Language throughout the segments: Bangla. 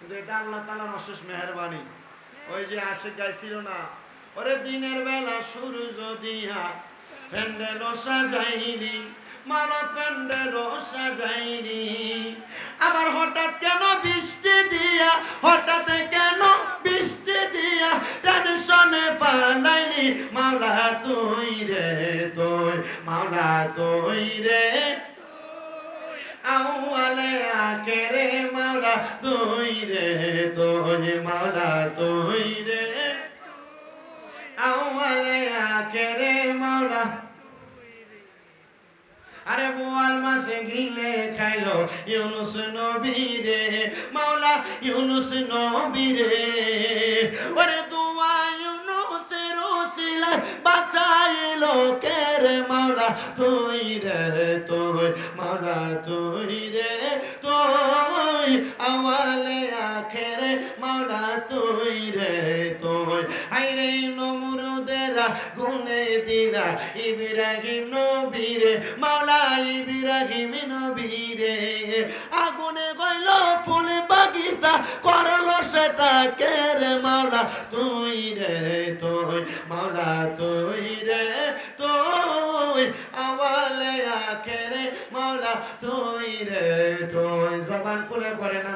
কিন্তু এটা আল্লাহ তালার অশেষ মেহরবানি। ওই যে আশে গাইছিল না, ওরে দিনের বেলা সূর্য দিয়া ফ্যান্ডেল সাজাইনি, মালা ফ্যান্ডেল সাজাইনি। আবার হঠাৎ কেন বৃষ্টি দিয়া, হঠাৎ কেন বৃষ্টি দিয়া টেনশনে পালাইনি মাওলা তুই রে তুই মাওলা তুই রে আউয়ালে আকেরে মাওলা, তুই রে, তুই মাওলা, তুই রে। আউয়ালে আকেরে মাওলা, আরে বোয়াল মাছে গিলে খাইলো ইউনুস নবীরে মাওলা, ইউনুস ওরে দুয়া ইউনুসের ওসিলা বাঁচাইলো কে রে মাওলা তুই রে তুই মাওলা তুই রে তুই আওয়ালে গুনে দিলা ইব্রাহিম নবীরে, মাওলা ইব্রাহিম নবীরে। আগুনে গইল ফুল বাগিচা, করল সেটা কে রে মাওলা? তুই রে, তুই, মাওলা তুই রে, তুই, আওয়ালে আখেরে, মাওলা তুই রে, তুই। জবান খুলে করেন আল্লাহু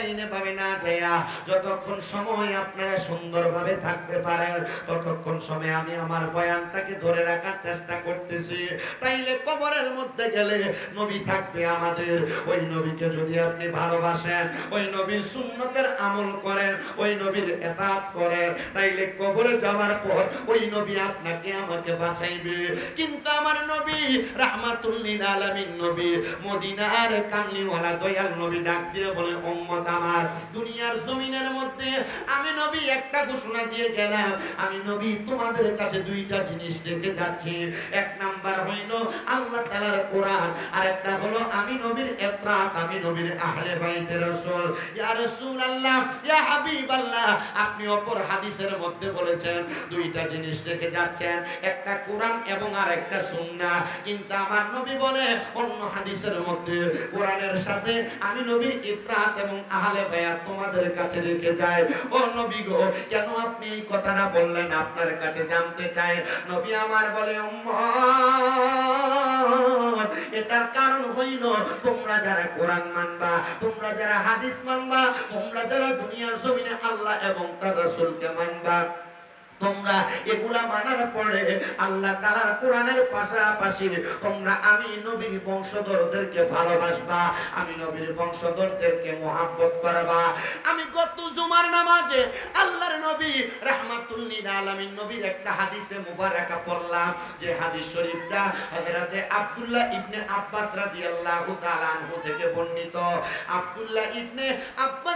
আমি ডাইনে না যাইয়া যতক্ষণ সময় আপনারা সুন্দরভাবে থাকতে পারেন, ততক্ষণ সময় আমি আমার বয়ানটাকে ধরে রাখার চেষ্টা করতেছি। তাইলে কবরের মধ্যে গেলে নবী থাকবে আমাদের। ওই নবীকে যদি আপনি ভালোবাসেন, ওই নবীর সুন্নতের আমল করেন, ওই নবীর এতাত করেন, তাইলে কবরে যাওয়ার পর ওই নবী আপনাকে আমাকে বাঁচাইবে। কিন্তু আমার নবী রাহমাতুল্লিল আলামিন নবী, মদিনার কামলিওয়ালা দয়াল নবী ডাক দিয়ে বলে, উম্মত আমার। দুনিয়ার জমিনের মধ্যে আমি নবী একটা ঘোষণা দিয়ে গেলাম, আমি নবী তোমাদের কাছে দুইটা জিনিস রেখে যাচ্ছি। এক নাম্বার ইতরাত আমি নবীর আহলে বাইতের রাসূল। ইয়া রাসূলুল্লাহ, ইয়া হাবিবাল্লাহ, আপনি অপর হাদিসের মধ্যে বলেছেন, দুইটা জিনিস রেখে যাচ্ছেন, একটা কোরআন এবং আর একটা সুন্নাহ। কিন্তু আমার নবী বলে, অন্য হাদিসের মধ্যে, কোরআনের সাথে আমি নবীর ইতরাত এবং আহলে বায়াত তোমাদের কাছে রেখে যাই। ও নবী গো, কেন আপনি এই কথাটা বললেন আপনার কাছে জানতে চাই? নবী আমার বলে উম্মত এটার কারণ হইল, তোমরা যারা কোরআন মানবা, তোমরা যারা হাদিস মানবা, তোমরা যারা দুনিয়ার জমিনে আল্লাহ এবং তার রাসূলকে মানবা। তোমরা এগুলা মানার পরে আল্লাহ তাআলার কোরআনের পাশাপাশি তোমরা আমি নবীর বংশধরদেরকে ভালোবাসবা, আমি নবীর বংশধরদেরকে মহাব্বত করবা। আমি গত জুমার নামাজে আল্লাহর নবী রাহমাতুল লিল আলামিন নবীর একটা হাদিসে মুবারাকা পড়লাম, যে হাদিস শরীফটা হযরতে আব্দুল্লাহ ইবনে আব্বাস রাদিয়াল্লাহু তাআলা থেকে বর্ণিত। আব্দুল্লাহ ইবনে আব্বাস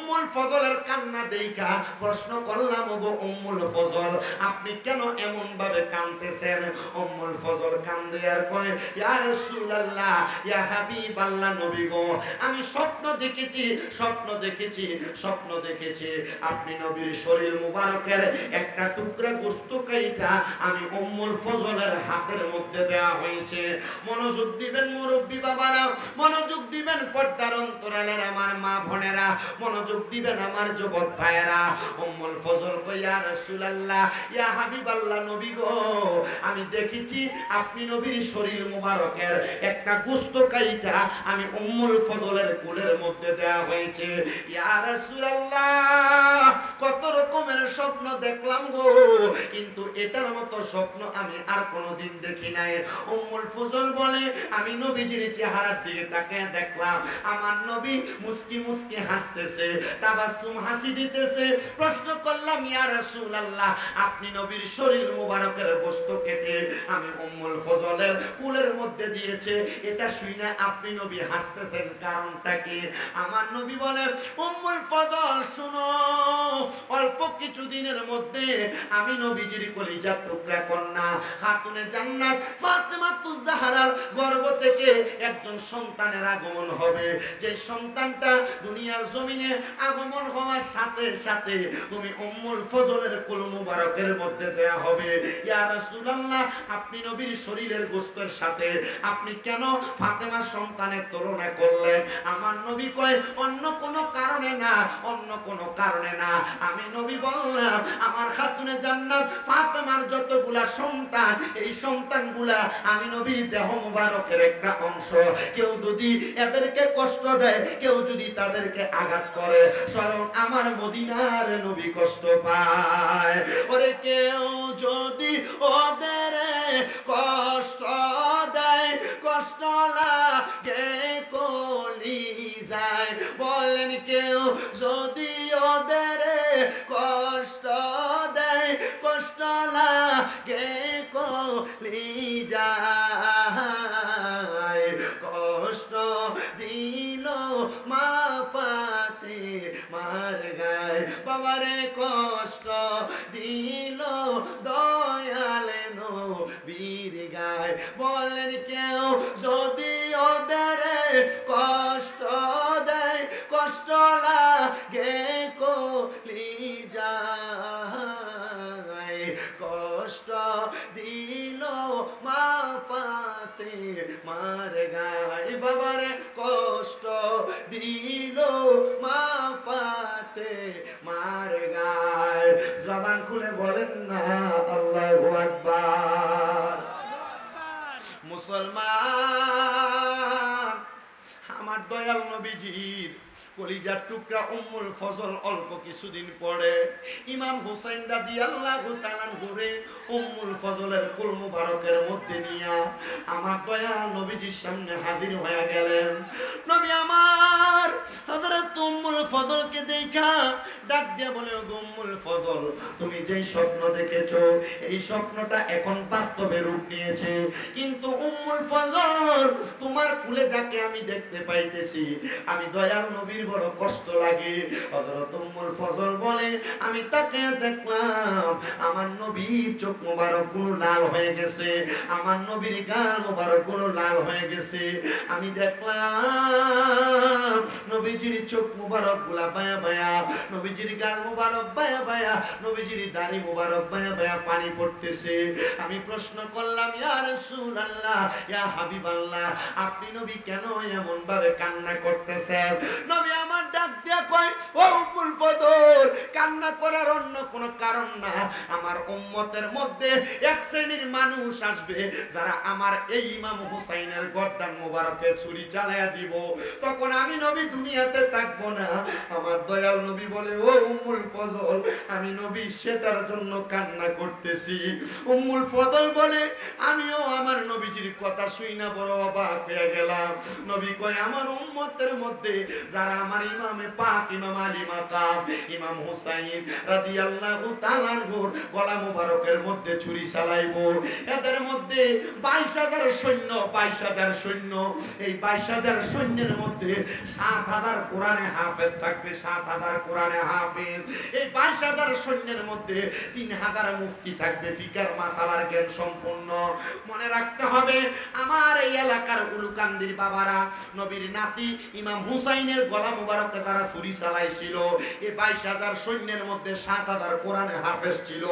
উম্মুল ফজলের কান্না দেইখা প্রশ্ন করলাম, ওগো উম্মুল ফজল, আপনি কেন এমন ভাবে কাঁদতেছেন? উম্মুল ফজল কান্দে আর কয়, ইয়া রাসূলুল্লাহ, ইয়া হাবিবাল্লাহ নবী গো, আমি স্বপ্ন দেখেছি স্বপ্ন দেখেছি স্বপ্ন দেখেছি। আপনি নবীর শরীর মুবারকের একটা টুকরা গোস্ত কাইটা আমি উম্মুল ফজলের হাতের মধ্যে দেয়া হয়েছে। মনোযোগ দিবেন মুরব্বী বাবারা, মনোযোগ দিবেন পর্দার অন্তরালের আমার মা বোনেরা, মনোযোগ দিবেন আমার যুবক ভাইয়েরা। উম্মুল ফজল কই, ইয়া রাসূলুল্লাহ, ইয়া হাবিবাল্লাহ নবী গো, আমি দেখেছি আপনি নবীর শরীর মুবারকের একটা গোস্ত কাইটা আমি উম্মুল ফজলের কোলের মধ্যে দেয়া হয়েছে। ইয়া রাসূলুল্লাহ, কত রকমের স্বপ্ন দেখলাম গো, কিন্তু এটার মতো স্বপ্ন আমি আর কোনোদিন দেখি নাই। উম্মুল ফজল বলে, আমি নবীজির চেহারার দিকে তাকিয়ে দেখলাম। আমার নবী মুস্কি মুস্কি হাসতেছে। তাবাসসুম হাসি দিতেছে। প্রশ্ন করলাম, ইয়া রাসূলুল্লাহ, আপনি নবীর শরীর মুবারকের গোশত কেটে আমি উম্মুল ফজলের কুলের মধ্যে দিয়েছে। এটা শুনে আপনি নবী হাসতেছেন কারণটা কি? আমার নবী বলে, উম্মুল ফজল, শুনো, অল্প কিছু দিনের মধ্যে আমি নবীজির কলিজার টুকরা কন্যা, খাতুনে জান্নাত ফাতেমা তুজদাহারার গর্ভ থেকে একজন সন্তানের আগমন হবে, যে সন্তানটা দুনিয়ার জমিনে আগমন হওয়ার সাথে সাথে তুমি উম্মুল ফজলের কুল মুবারকের মধ্যে দেয়া হবে। ইয়া রাসূলুল্লাহ, আপনি নবীর শরীরের গোস্তের সাথে আপনি কেন ফাতেমার সন্তানের তুলনা করলেন? আমার নবী কয়, অন্য কোনো কারণে না, অন্য কোনো কারণে না। আমি নবী বললাম, আমার খাতুনে জান্নাত ফাতেমার যতগুলা সন্তান, এই সন্তানগুলা আমি নবীর দেহ মুবারকের একটা অংশ কেউ যদি এদেরকে কষ্ট দেয়, কেউ যদি তাদেরকে আঘাত করে, স্বয়ং আমার মদিনার নবী কষ্ট পায়। ওরে কেউ যদি ওদের কষ্ট দেয়, কষ্ট লাগে, কলি যায়। বলেন কেউ যদি ওদের কষ্ট দেয়, কষ্ট লাগে, কলি যায়। বাবারে কষ্ট দিল দয়ালে বীর গায়। বলেন কেউ যদি ওদের কষ্ট দেয়, কষ্ট লাগে কলি যায়। কষ্ট দিল মা পাতে মার গায়। বাবারে, কষ্ট দিল মা পাতে কলিজার টুকরা উম্মুল ফজল অল্প কিছুদিন পরে ইমাম হুসাইন ঘুরে উম্মুল ফজলের কুল মুবারকের মধ্যে নিয়া আমার দয়াল নবীজির সামনে হাজির হয়ে গেলেন। নবী আমার উম্মুল ফজলকে দেখা ডাক দিয়া বলে উম্মুল ফজল, তুমি যেই স্বপ্ন দেখেছ, এই স্বপ্নটা এখন বাস্তবে রূপ নিয়েছে। কিন্তু উম্মুল ফজল, তোমার কুলে যাকে আমি দেখতে পাইতেছি, আমি দয়াল নবীর বড় কষ্ট লাগে। হযরত উম্মুল ফজল বলে, আমি তাকে দেখলাম, আমার নবীর চোখ মোবারকগুলো লাল হয়ে গেছে, আমার নবীর গাল মোবারকগুলো লাল হয়ে গেছে। আমি দেখলাম, নবীজির চোখ মোবারকগুলা বায়া বায়া, নবীজির গাল মোবারক বায়া বায়া, নবীজির দাড়ি মোবারক বায়া বায়া পানি পড়তেছে। আমি প্রশ্ন করলাম, ইয়া রাসূলুল্লাহ, ইয়া হাবিবাল্লাহ, আপনি নবী কেন এমন ভাবে কান্না করতেছেন? নবী আমার ডাক দিয়া কয়, ও উম্মুল ফদর কান্না করার অন্য কোনো কারণ না। আমার উম্মতের মধ্যে এক শ্রেণির মানুষ আসবে, যারা আমার এই ইমাম হুসাইনের গর্দান ছুরি দিব। তখন আমি নবী দুনিয়াতে থাকব না। আমার দয়াল নবী বলে, ও উম্মুল ফজল, আমি নবী সেটার জন্য কান্না করতেছি। উম্মুল ফজল বলে, আমিও আমার নবীজির কথা শুই না, বড় অবাক হয়ে গেলাম। নবী কয়, আমার উম্মতের মধ্যে যারা আমার ইমামে পাক, ইমাম আলী মাকাম, ইমাম হুসাইন রাদিয়াল্লাহু তাআলার গলা মুবারকের মধ্যে ছুরি চালাইবো। এদের মধ্যে 22000 সৈন্য 22000 সৈন্য, এই 22000 সৈন্যের মধ্যে 7000 কোরআনে হাফেজ থাকবে 7000 কোরআনে হাফেজ। এই 22000 সৈন্যের মধ্যে 3000 মুফতি থাকবে, ফিকার মাসালার জ্ঞান সম্পূর্ণ মনে রাখতে হবে, আমার এই এলাকার উলুকান্দির বাবারা, নবীর নাতি, ইমাম হুসাইনের গলা মুবারকে তারা ছুরি চালাইছিল। এই বাইশ হাজার সৈন্যের মধ্যে সাত হাজার কোরআনে হাফেজ ছিল।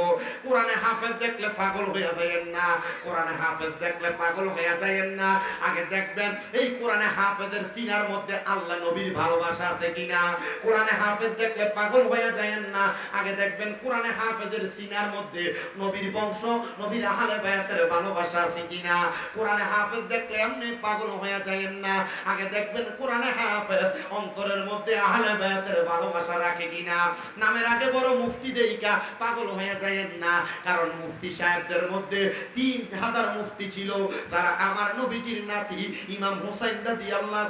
কোরআনে হাফেজ দেখলে পাগল হইয়া যাইয়েন না। কোরআনে হাফেজ দেখলে পাগল হইয়া যাইয়েন না। আগে দেখবেন, এই কোরআনে হাফেজের সিনার মধ্যে আল্লাহ নবীর ভালোবাসা আছে কিনা? কোরআনে হাফেজ দেখলে পাগল হইয়া যাইয়েন না। আগে দেখবেন, কোরআনে হাফেজের সিনার মধ্যে নবীর বংশ, নবীর আহলে বায়াতের ভালোবাসা আছে কিনা? কোরআনে হাফেজ দেখলে এমনি পাগল হইয়া যাইয়েন না। আগে দেখবেন, কোরআনে হাফেজ অন্তরের মধ্যে আহলে বায়াতের ভালোবাসা রাখে কিনা? নামের আগে বড় মুফতি দেইকা পাগল হয়ে যায়েন না। কারণ মুফতি সাহেবদের মধ্যে তিন হাজার মুফতি ছিল। তারা আমার নবীজির নাতি ইমাম রাদি আল্লাহ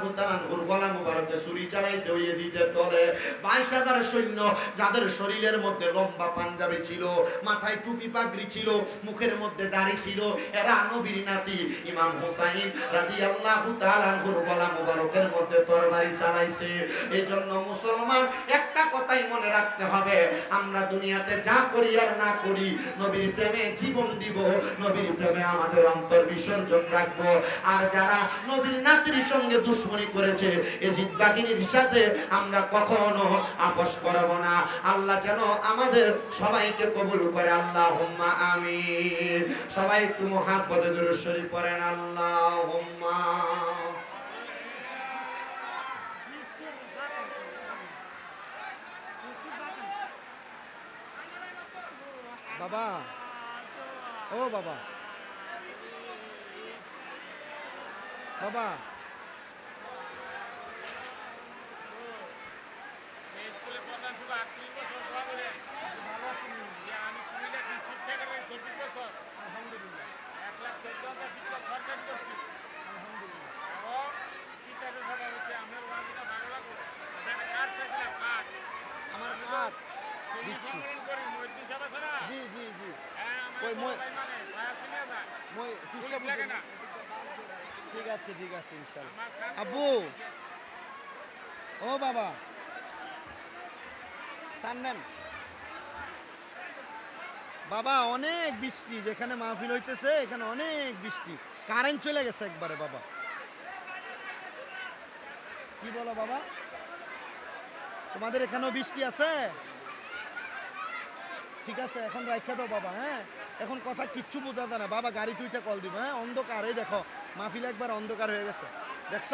মুবারকে চালাইতে হইয়ে দিতে তলে বাইশ হাজার সৈন্য যাদের শরীরের মধ্যে লম্বা পাঞ্জাবি ছিল, মাথায় টুপি পাগড়ি ছিল, মুখের মধ্যে দাড়ি ছিল, এরা নবীর নাতি ইমাম হোসাইন রাদি আল্লাহ গলা মুবারকের মধ্যে তরবারি চালাইছে। এই জন্য মুসলমান, একটা কথাই মনে রাখতে হবে, আমরা দুনিয়াতে যা করি আর না করি, নবীর প্রেমে জীবন দিব, নবীর প্রেমে আমাদের অন্তর বিসর্জন রাখব। আর যারা নবীর নাতির সঙ্গে দুশ্মনী করেছে, এজিদ বাহিনীর সাথে আমরা কখনো আপোষ করব না। আল্লাহ যেন আমাদের সবাইকে কবুল করে আল্লাহ হুম্মা আমিন। সবাই একটু মহাব্বতে দূর শরীফ পড়েন আল্লাহ হুম্মা বাবা। ও বাবা। বাবা। ওই মই- মই ঠিক আছে ঠিক আছে ইনশাল্লাহ। আব্বু। ও বাবা। সান্নান। বাবা অনেক বৃষ্টি যেখানে মাহফিল হইতেছে এখানে অনেক বৃষ্টি। কারেন্ট চলে গেছে একবারে বাবা। কি বলো বাবা? তোমাদের এখানেও বৃষ্টি আছে? ঠিক আছে এখন রাখা দাও বাবা হ্যাঁ? এখন কথা কিচ্ছু বোঝা যায় না। বাবা, গাড়ি তুইটা কল দিব হ্যাঁ? অন্ধকার, এই দেখো, মাহফিল একবার অন্ধকার হয়ে গেছে। দেখছ?